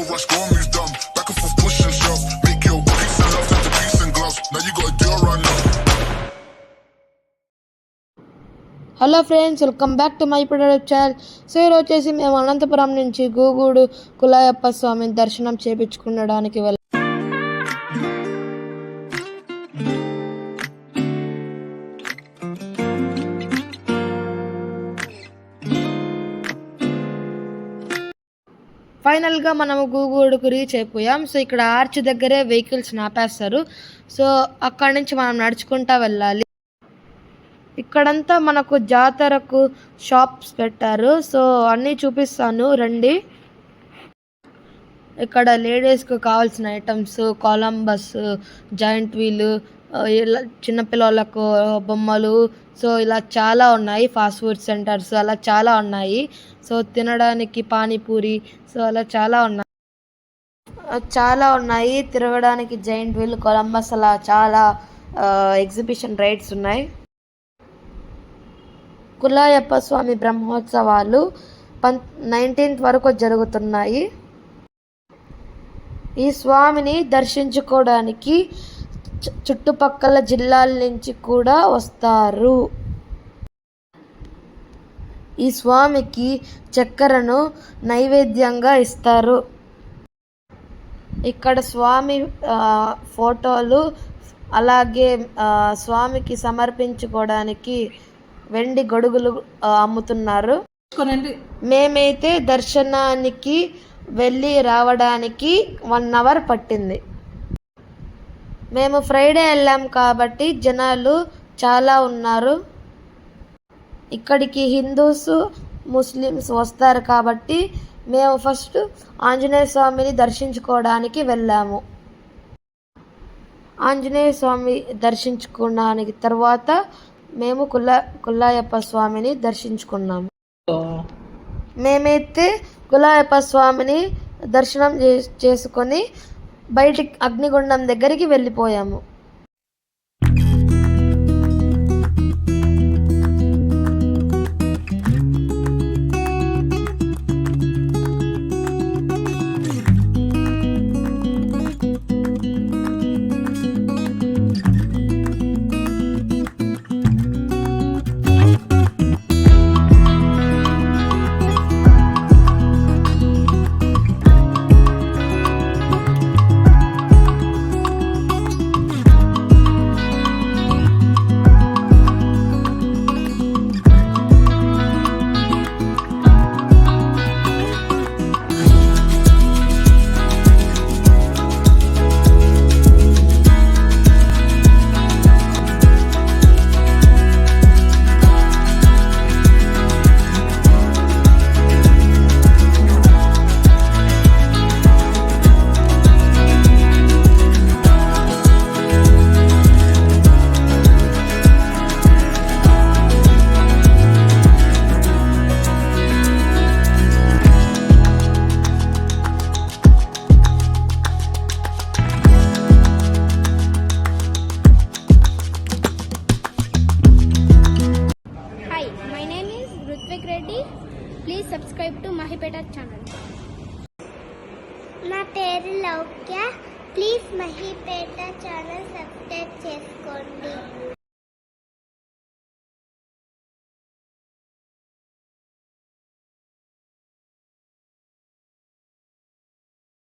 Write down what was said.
whole rush, go on, move dumb. Back and forth, push and shove. Make your peace and love into peace and gloves. Now you gotta deal right now. Hello friends welcome back to my product channel so ఈరోజు వచ్చేసి మేము అనంతపురం నుంచి గూగూడు కులాయప్ప స్వామి దర్శనం చేపించుకునడానికి వెళ్ళాం ఫైనల్గా మనము గూగుడుకు reach అయిపోయాం. సో ఇక్కడ ఆర్చ్ దగ్గరే వెహికల్స్ ఆపేస్తారు సో అక్కడి నుంచి మనం నడుచుకుంటా వెళ్ళాలి. ఇక్కడంతా మనకు జాతరకు షాప్స్ పెట్టారు. సో అన్నీ చూపిస్తాను. రండి. ఇక్కడ లేడీస్కు కావాల్సిన ఐటమ్స్ కొలంబస్ జాయింట్ వీలు ఇలా చిన్నపిల్లలకు బొమ్మలు సో ఇలా చాలా ఉన్నాయి ఫాస్ట్ ఫుడ్ సెంటర్స్ అలా చాలా ఉన్నాయి. సో తినడానికి పానీపూరి సో అలా చాలా ఉన్నాయి. చాలా ఉన్నాయి. తిరగడానికి జైంట్ వీల్ కొలంబస్ అలా చాలా ఎగ్జిబిషన్ రైడ్స్ ఉన్నాయి. కులాయప్ప స్వామి బ్రహ్మోత్సవాలు పం నైన్టీన్త్ వరకు జరుగుతున్నాయి. ఈ స్వామిని దర్శించుకోవడానికి చుట్టుపక్కల జిల్లాల నుంచి కూడా వస్తారు. ఈ స్వామికి చక్కెరను నైవేద్యంగా ఇస్తారు. ఇక్కడ స్వామి ఫోటోలు అలాగే స్వామికి సమర్పించుకోవడానికి వెండి గొడుగులు అమ్ముతున్నారు. మేమైతే దర్శనానికి వెళ్ళి రావడానికి వన్ అవర్ పట్టింది. మేము ఫ్రైడే వెళ్ళాం కాబట్టి జనాలు చాలా ఉన్నారు. ఇక్కడికి హిందూస్ ముస్లిమ్స్ వస్తారు కాబట్టి మేము ఫస్ట్ ఆంజనేయ స్వామిని దర్శించుకోవడానికి వెళ్ళాము. ఆంజనేయ స్వామి దర్శించుకోవడానికి తర్వాత మేము కుల్లా కుల్లాయప్ప స్వామిని దర్శించుకున్నాము. మేమైతే కులాయప్ప స్వామిని దర్శనం చే- చేసుకొని బయటికి అగ్నిగుండం దగ్గరికి వెళ్ళిపోయాము. Subscribe to నా పేరు Loukya. Please Maheepeta channel subscribe చేసుకోండి.